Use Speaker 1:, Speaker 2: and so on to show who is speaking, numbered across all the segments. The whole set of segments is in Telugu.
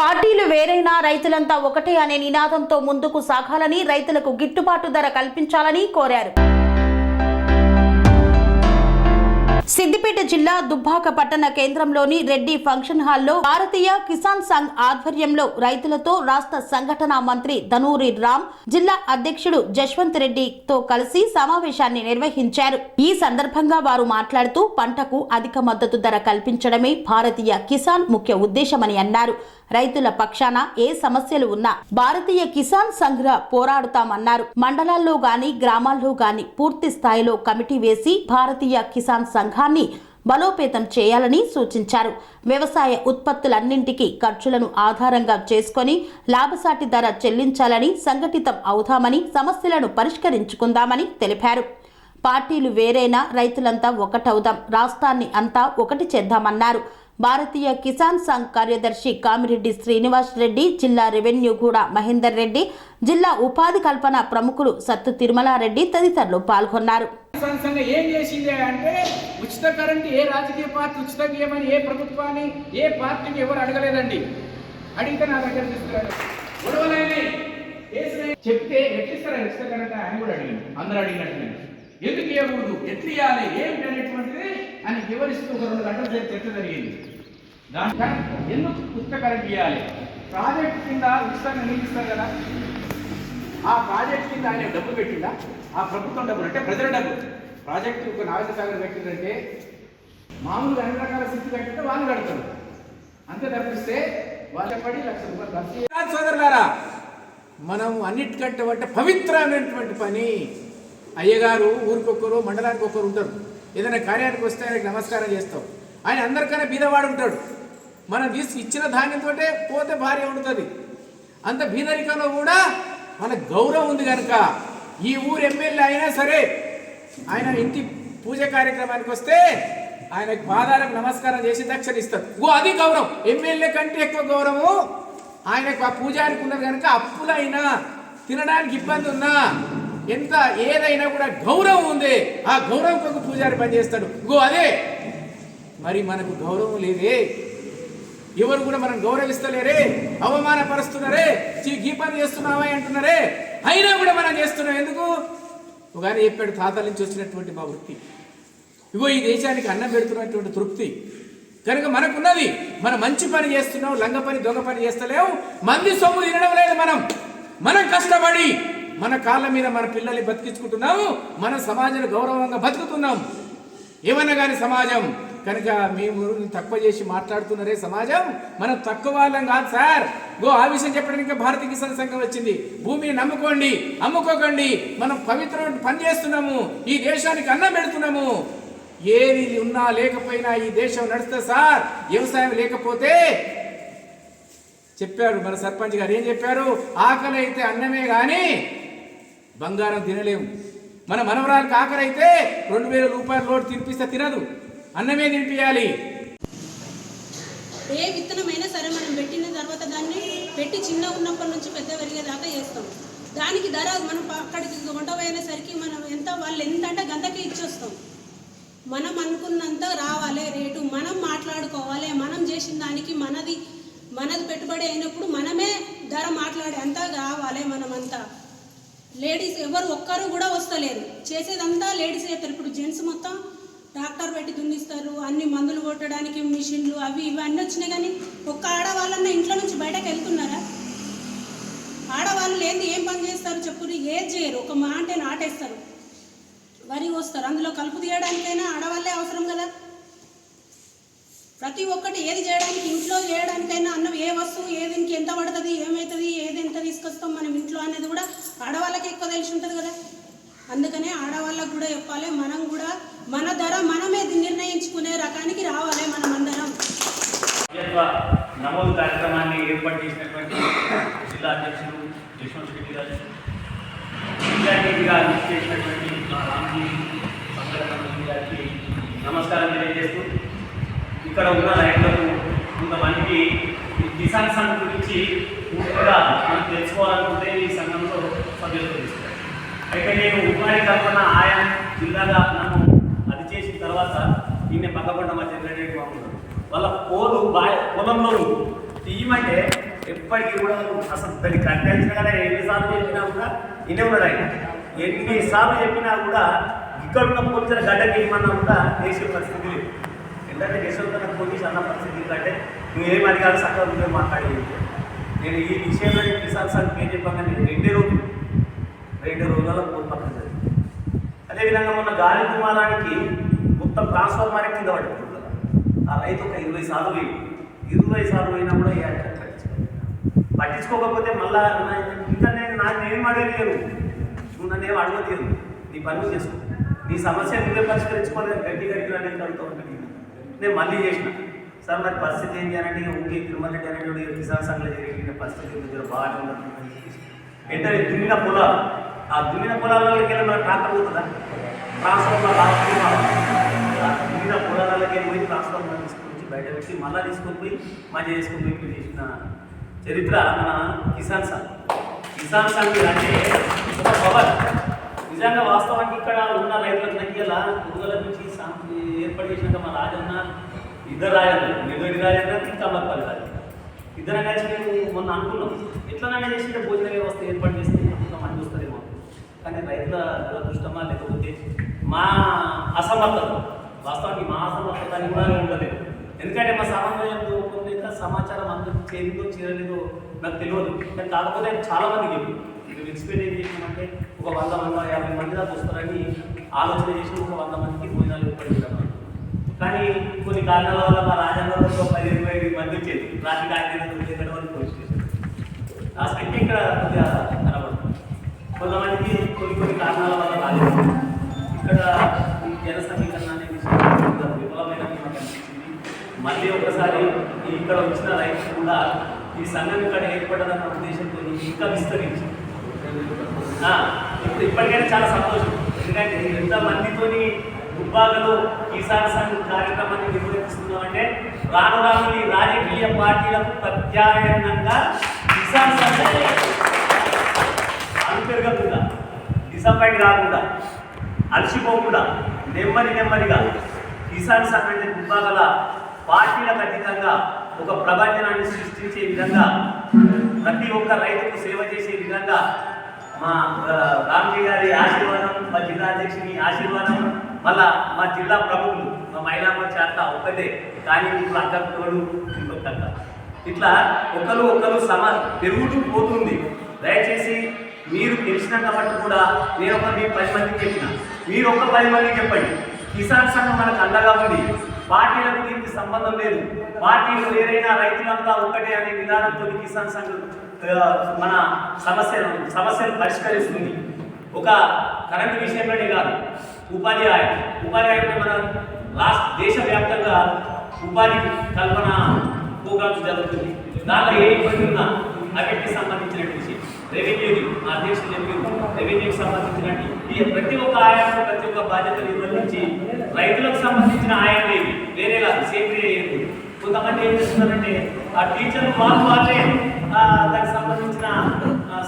Speaker 1: పార్టీలు వేరైనా రైతులంతా ఒకటే అనే నినాదంతో ముందుకు సాగాలని రైతులకు గిట్టుబాటు ధర కల్పించాలని కోరారు. సిద్దిపేట జిల్లా దుబ్బాక పట్టణ కేంద్రంలోని రెడ్డి ఫంక్షన్ హాల్లో భారతీయ కిసాన్ సంఘ్ ఆధ్వర్యంలో రైతులతో రాష్ట్ర సంఘటన మంత్రి ధనూరి రామ్ జిల్లా అధ్యక్షుడు జశ్వంత్ రెడ్డితో కలిసి సమావేశాన్ని నిర్వహించారు. ఈ సందర్భంగా వారు మాట్లాడుతూ పంటకు అధిక మద్దతు ధర కల్పించడమే భారతీయ కిసాన్ ముఖ్య ఉద్దేశమని అన్నారు. రైతుల పక్షాన ఏ సమస్యలు ఉన్నా భారతీయ కిసాన్ సంఘ్ర పోరాడుతామన్నారు. మండలాల్లో గాని గ్రామాల్లో గాని పూర్తి స్థాయిలో కమిటీ వేసి భారతీయ కిసాన్ సంఘాన్ని బలోపేతం చేయాలని సూచించారు. వ్యవసాయ ఉత్పత్తులన్నింటికీ ఖర్చులను ఆధారంగా చేసుకొని లాభసాటి ధర చెల్లించాలని సంఘటితం అవుతామని సమస్యలను పరిష్కరించుకుందామని తెలిపారు. పార్టీలు వేరైనా రైతులంతా ఒకటవుదాం రాష్ట్రాన్ని అంతా ఒకటి చేద్దామన్నారు. భారతీయ కిసాన్ సంఘ్ కార్యదర్శి కామిరెడ్డి శ్రీనివాస్ రెడ్డి జిల్లా రెవెన్యూ కూడా మహేందర్ రెడ్డి జిల్లా ఉపాధి కల్పన ప్రముఖులు సత్తు తిరుమలారెడ్డి తదితరులు పాల్గొన్నారు.
Speaker 2: ఏం చేసింది అంటే ఉచిత కరెంట్ ఏ రాజకీయ పార్టీ ఉచితంగా ఇవ్వమని ఏ ప్రభుత్వాన్ని ఏ పార్టీని ఎవరు అడగలేదండి. అడిగితే నా దగ్గర తీసుకురాడు గొడవలైనాయి చెప్తే ఎట్లిస్తారా ఉచిత కరెంట్? ఆయన కూడా అడిగింది అందరూ అడిగినట్టు ఎందుకు ఇవ్వకూడదు? ఎట్లు ఇవ్వాలి? ఏమిటి అనేటువంటిది అని వివరిస్తూ ఒక రెండు గంటల సేపు చర్చ జరిగింది. దాంట్లో ఎందుకు పుస్తకాలు కరెంట్ ఇవ్వాలి ప్రాజెక్ట్ కింద ఉచితంగా నీళ్ళు ఇస్తారు కదా? ఆ ప్రాజెక్ట్ కింద ఆయన డబ్బు పెట్టిందా ఆ ప్రభుత్వం డబ్బులు అంటే ప్రజల డబ్బు. ప్రాజెక్ట్ ఒక నాగరిక సాగర్ పెట్టిందంటే మామూలుగా అన్ని రకాల స్థితి కట్టితే వాళ్ళు కడతారు. అంతే తప్పిస్తే వాళ్ళ పడి లక్ష రూపాయలు ఖర్చు సోదరులారా మనం అన్నిటికంటే అంటే పవిత్రమైనటువంటి పని. అయ్యగారు ఊరికొకరు మండలానికి ఒకరు ఉంటారు. ఏదైనా కార్యానికి వస్తే ఆయనకి నమస్కారం చేస్తాం. ఆయన అందరికన్నా బీదవాడు ఉంటాడు. మనం తీసి ఇచ్చిన ధాన్యంతో పోతే భార్య ఉంటుంది. అంత బీదరికంలో కూడా మన గౌరవం ఉంది కనుక ఈ ఊరు ఎమ్మెల్యే అయినా సరే ఆయన ఇంటి పూజ కార్యక్రమానికి వస్తే ఆయనకు పాదాలకు నమస్కారం చేసి దక్షిణ ఇస్తారు. ఓ అది గౌరవం. ఎమ్మెల్యే కంటే ఎక్కువ గౌరవం ఆయనకు ఆ పూజారికి ఉన్నది కనుక అప్పులైనా తినడానికి ఇబ్బంది ఉన్నా ఎంత ఏదైనా కూడా గౌరవం ఉంది. ఆ గౌరవం కొరకు పూజారి పనిచేస్తాడు గో అదే. మరి మనకు గౌరవం లేదే. ఎవరు కూడా మనం గౌరవిస్తలేరే. అవమానపరుస్తున్నారే. చీ గీ పని చేస్తున్నావా అంటున్నారే. అయినా కూడా మనం చేస్తున్నాం. ఎందుకు? ఒకగానే చెప్పాడు తాతల నుంచి వచ్చినటువంటి మా వృత్తి. ఇగో ఈ దేశానికి అన్నం పెడుతున్నటువంటి తృప్తి. కనుక మనకున్నది మనం మంచి పని చేస్తున్నాం లంగ పని దొంగ పని చేస్తలేము మంది సొమ్ము తినడం లేదు మనం. మనం కష్టపడి మన కాళ్ళ మీద మన పిల్లల్ని బతికించుకుంటున్నాము మన సమాజంలో గౌరవంగా బతుకుతున్నాం ఏమన్నా కానీ సమాజం కనుక మేము తక్కువ చేసి మాట్లాడుతున్నారే సమాజం? మనం తక్కువ వాళ్ళం కాదు సార్. గో ఆ విషయం చెప్పడానికి భారతీయ కిసాన్ సంఘం వచ్చింది. భూమిని నమ్ముకోండి అమ్ముకోకండి. మనం పవిత్ర పని చేస్తున్నాము ఈ దేశానికి అన్నం పెడుతున్నాము. ఏది ఉన్నా లేకపోయినా ఈ దేశం నడుస్తుంది సార్. వ్యవసాయం లేకపోతే చెప్పారు మన సర్పంచ్ గారు ఏం చెప్పారు? ఆకలి అయితే అన్నమే కానీ బంగారం తినలేము. మన మనవరాలకు ఆకలి అయితే రెండు వేల రూపాయల లోటు తినిపిస్తే తినదు. అన్నమే తినిపించాలి
Speaker 3: ఏ విత్తనమైనా సరే మనం పెట్టిన తర్వాత దాన్ని పెట్టి చిన్న ఉన్నప్పటి నుంచి పెద్ద పెరిగేదాకా చేస్తాం. దానికి ధర మనం అక్కడికి కొంట పోయేసరికి మనం ఎంత వాళ్ళు ఎంత అంటే గంతకే ఇచ్చేస్తాం. మనం అనుకున్నంత రావాలి రేటు మనం మాట్లాడుకోవాలి మనం చేసిన దానికి మనది మనది పెట్టుబడి అయినప్పుడు మనమే ధర మాట్లాడే అంతా కావాలి మనమంతా. లేడీస్ ఎవరు ఒక్కరు కూడా వస్తలేరు. చేసేదంతా లేడీస్ చేస్తారు ఇప్పుడు జెంట్స్ మొత్తం ట్రాక్టర్ పెట్టి దున్నిస్తారు అన్ని మందులు కొట్టడానికి మిషన్లు అవి ఇవి అన్నీ వచ్చినాయి కానీ ఒక్క ఆడవాళ్ళన్న ఇంట్లో నుంచి బయటకు వెళ్తున్నారా? ఆడవాళ్ళు లేని ఏం పని చేస్తారు చెప్పురు ఏం చేయరు. ఒక మా అంటే నాటేస్తారు వరి వస్తారు అందులో కలుపు తీయడానికైనా ఆడవాళ్ళే అవసరం కదా. ప్రతి ఒక్కటి ఏది చేయడానికి ఇంట్లో చేయడానికైనా అన్నం ఏ వస్తువు ఏదికి ఎంత పడుతుంది ఏమవుతుంది ఏది ఎంత తీసుకొస్తాం మనం ఇంట్లో అనేది కూడా ఆడవాళ్ళకి ఎక్కువ తెలిసి ఉంటుంది కదా. అందుకనే ఆడవాళ్ళకు కూడా చెప్పాలి మనం కూడా మన ధర మనమే నిర్ణయించుకునే రకానికి రావాలి మనం అందరం
Speaker 4: నమోదు కార్యక్రమాన్ని ఏర్పాటు చేసినటువంటి జిల్లా అధ్యక్షులు యశ్వంత్ రెడ్డి గారు ముఖ్య అతిథిగా విజిట్ చేసినటువంటి మా రామ్జీ సంఘటన గారికి నమస్కారం తెలియజేస్తూ ఇక్కడ ఉన్న రైతులకు కొంతమందికి కిసాన్ సంఘం గురించి పూర్తిగా మనం తెలుసుకోవాలనుకుంటే ఈ సంఘంలో సభ్యులు తీసుకోవాలి అయితే నేను ఉపాధి కల్పన ఆయా జిల్లాగా నన్ను అది చేసిన తర్వాత నిన్నే పక్కకుండా మా చంద్రెడ్డి బాబు వాళ్ళ పోలు బాయ్ పొలంలో తీయమంటే ఎప్పటికీ కూడా అసలు దాన్ని కట్టించగానే ఎన్నిసార్లు చెప్పినా కూడా ఇన్నే ఉన్నాడు ఆయన. ఎన్నిసార్లు చెప్పినా కూడా ఇక్కడ ఉన్న పోల్చిన గడ్డకి ఏమన్నా కూడా చేసే పరిస్థితి లేదు. ఎందుకంటే యశవంతన పోలీసు అన్న పరిస్థితి కంటే నువ్వేం అడిగాడు సక్కగా నువ్వే మాట్లాడేది. నేను ఈ విషయంలో నేను కిసాన్ సార్ ఏం చెప్పాను నేను రెండే రోజులు రెండు రోజుల పక్కన జరిగింది. అదేవిధంగా మొన్న గాలి కుమారానికి మొత్తం ట్రాన్స్ఫార్మర్ కింద పడుతుంది కదా ఆ రైతు ఒక ఇరవై సార్లు పోయి ఇరవై సార్లు పోయినా కూడా ఏ అర్థం పట్టించుకోలేదు. పట్టించుకోకపోతే మళ్ళా ఇంకా నేను నాకు నేనేం అడగలేను నువ్వు నన్ను ఏం అడగలేదు నీ పనులు చేసుకో. నీ సమస్య నువ్వే పరిష్కరించుకోలేదు గట్టి గట్టి అనేది అడుగుతూ నేను మళ్ళీ చేసిన. సార్ మరి పరిస్థితి ఏంటి అని అంటే ఊకే తిరుమల రెడ్డి అనేటువంటి కిసాన్ సంఘంలో జరిగిన పరిస్థితి కొంచెం బాగా ఏంటంటే దున్నిన పొలాలు. ఆ దున్నిన పొలాలకి వెళ్ళి మన ట్రాక్టర్ పోతుందా? ట్రాన్స్ఫార్మర్ దున్నిన పొలాలకి వెళ్ళి పోయి ట్రాన్స్ఫార్మర్ తీసుకొని వచ్చి బయట పెట్టి మళ్ళీ తీసుకొని పోయి మంచిగా చేసుకొని పోయి చేసిన చరిత్ర మన కిసాన్ సంఘ్. కిసాన్ సంఘ్ అంటే ఒక పవర్. నిజంగా వాస్తవానికి ఇక్కడ ఉన్న రైతులకు నయ్యేలా గురువుల నుంచి ఏర్పాటు చేసినాక మా రాజన్న ఇద్దరు రాజన్న నిరుడి రాజన్న ఇంకా మరపల్లి రాజన్న ఇద్దరం కలిసి మేము మొన్న అనుకున్నాం. ఎట్లనైనా చేసి భోజన వ్యవస్థ ఏర్పాటు చేస్తే ఇంకా మంచి వస్తుందేమో కానీ రైతుల దురదృష్టమా లేకపోతే మా అసమర్థత వాస్తవానికి మా అసమర్థత అని కూడా ఉండలేదు ఎందుకంటే మా సమన్వయంతో లేక సమాచారం అందరికి చేరిందో చేరలేదో నాకు తెలియదు. కానీ కాకపోతే చాలా మందికి చెప్పి ఇది ఎక్స్ప్లెయిన్ ఏం చేసినామంటే ఒక వంద వంద యాభై మంది దాకా వస్తారని ఆలోచన చేసి ఒక వంద మందికి భోజనాలు ఏర్పాటు కానీ కొన్ని కారణాల వల్ల మా రాజ్యాంగంలో పది ఇరవై ఐదు మంది వచ్చేది రాత్రి కార్యక్రమం పోలీస్ స్టేషన్ ఆ సంఖ్య ఇక్కడ కొద్దిగా కనబడుతుంది. కొంతమందికి కొన్ని కొన్ని కారణాల వల్ల రాలేదు. ఇక్కడ ఈ జన సమీకరణ అనే విషయం విఫలమైన మళ్ళీ ఒకసారి ఇక్కడ వచ్చిన రైతులు కూడా ఈ సంఘం ఇక్కడ ఏర్పడదన్న ఉద్దేశంతో ఇంకా విస్తరించి ఇప్పుడు ఇప్పటికైనా చాలా సంతోషం. ఎందుకంటే ఎంతమందితోని దుబ్బాకలో కిసాన్ సంఘ్ కార్యక్రమాన్ని నిర్వహిస్తున్నామంటే రాను రాను ఈ రాజకీయ పార్టీలకు ప్రత్యాయంగా కిసాన్ సంఘ అను పెరగకుండా డిసప్పాయింట్ కాకుండా అలసిపోకుండా నెమ్మది నెమ్మదిగా కిసాన్ సంఘ్ అంటే దుబ్బాకల పార్టీలకు అతీతంగా ఒక ప్రపంచనాన్ని సృష్టించే విధంగా ప్రతి ఒక్క రైతుకు సేవ చేసే విధంగా మా రామ్జీ గారి ఆశీర్వాదం మా జిల్లా అధ్యక్షుని ఆశీర్వాదం మళ్ళా మా జిల్లా ప్రముఖులు మా మహిళా మోర్చా అంతా ఒక్కటే. కానీ ఇప్పుడు అక్క తోడు ఇంకొక ఇట్లా ఒకరు ఒకరు సమ పెరుగుతూ పోతుంది. దయచేసి మీరు తెలిసినంత మట్టు కూడా నేను ఒక మీ పది మందికి చెప్పిన. మీరు ఒక పది మందికి చెప్పండి. కిసాన్ సంఘం మనకు అండగా ఉంది. పార్టీలకు దీనికి సంబంధం లేదు. పార్టీలు ఏదైనా రైతులంతా ఒక్కటే అనే విధానంతో కిసాన్ సంఘం మన సమస్యను సమస్యను పరిష్కరిస్తుంది. ఒక కరెంట్ విషయంలోనే కాదు ఉపాధి హాయం ఉపాధి హాయం మన లాస్ట్ దేశవ్యాప్తంగా ఉపాధి కల్పన ప్రోగ్రామ్స్ జరుగుతుంది. దాంట్లో ఏ ఇబ్బంది ఉన్నా అవిటికి సంబంధించిన విషయం. రెవెన్యూని మా అధ్యక్షులు చెప్పారు. రెవెన్యూకి సంబంధించినటువంటి ఈ ప్రతి ఒక్క ఆయాన్ని ప్రతి ఒక్క బాధ్యత నిర్వహించి రైతులకు సంబంధించిన ఆయం లేవి వేరే కాదు సేంద్రియ కొంతమంది ఏం చేస్తున్నారంటే ఆ టీచర్లు వాళ్ళు వాళ్ళే దానికి సంబంధించిన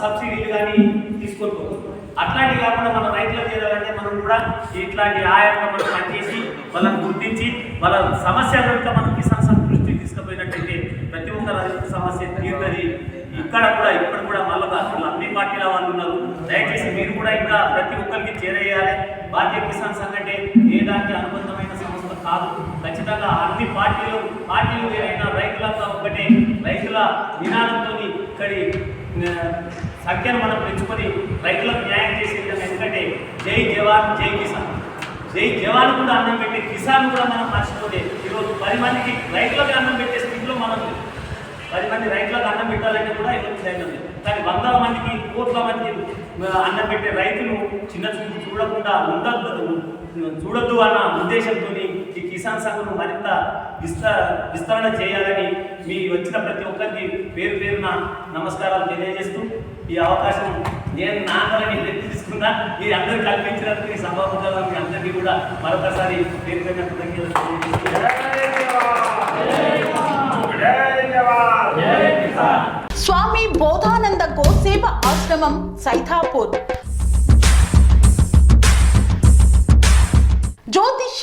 Speaker 4: సబ్సిడీలు కానీ తీసుకోరు అట్లాంటివి కాకుండా మన రైతులకు చేయాలంటే మనం కూడా ఇట్లాంటి ఆయంగా మనం పనిచేసి వాళ్ళని గుర్తించి వాళ్ళ సమస్యల యొక్క మనం కిసాన్ సంతృష్టి తీసుకుపోయినట్టయితే ప్రతి ఒక్క రైతు సమస్య తీరుతుంది. ఇక్కడ కూడా ఇప్పుడు కూడా మళ్ళా అన్ని పార్టీల వాళ్ళు ఉన్నారు. దయచేసి మీరు కూడా ఇంకా ప్రతి ఒక్కరికి చేరేయాలి. భారతీయ కిసాన్ సంఘ్ అంటే ఏ దానికి అనుబంధమైన సంస్థ కాదు. ఖచ్చితంగా అన్ని పార్టీలు పార్టీలు ఏదైనా రైతులంతా ఒకటే రైతుల నినా సంఖ్యను మనం పెంచుకొని రైతులకు న్యాయం చేసే విధంగా ఎందుకంటే జై జవాన్ జై కిసాన్. జై జవాన్ కూడా అన్నం పెట్టే కిసాన్ కూడా మనం మర్చిపోతే ఈరోజు పది మందికి రైతులకు అన్నం పెట్టే స్థితిలో మనం పది మంది రైతులకు అన్నం పెట్టాలంటే కూడా ఈరోజు ధైర్యం లేదు. కానీ వందల మందికి కోట్ల మందికి అన్నం పెట్టే రైతులు చిన్న చూపు చూడకుండా ఉండద్దు చూడద్దు అన్న ఉద్దేశంతో కిసాన్ సంఘను మరింత విస్త విస్తరణ చేయాలని మీ వచ్చిన ప్రతి ఒక్కరికి పేరు పేరున నమస్కారాలు తెలియజేస్తూ ఈ అవకాశం నేను నా తీసుకున్నా మీరు అందరూ కల్పించినందుకు ఈ సభాముఖంగా మీ అందరికీ కూడా మరొకసారి పేరు పేరున కృతజ్ఞతలు
Speaker 1: స్వామి బోధానంద గోసేవ ఆశ్రమం సైథాపూర్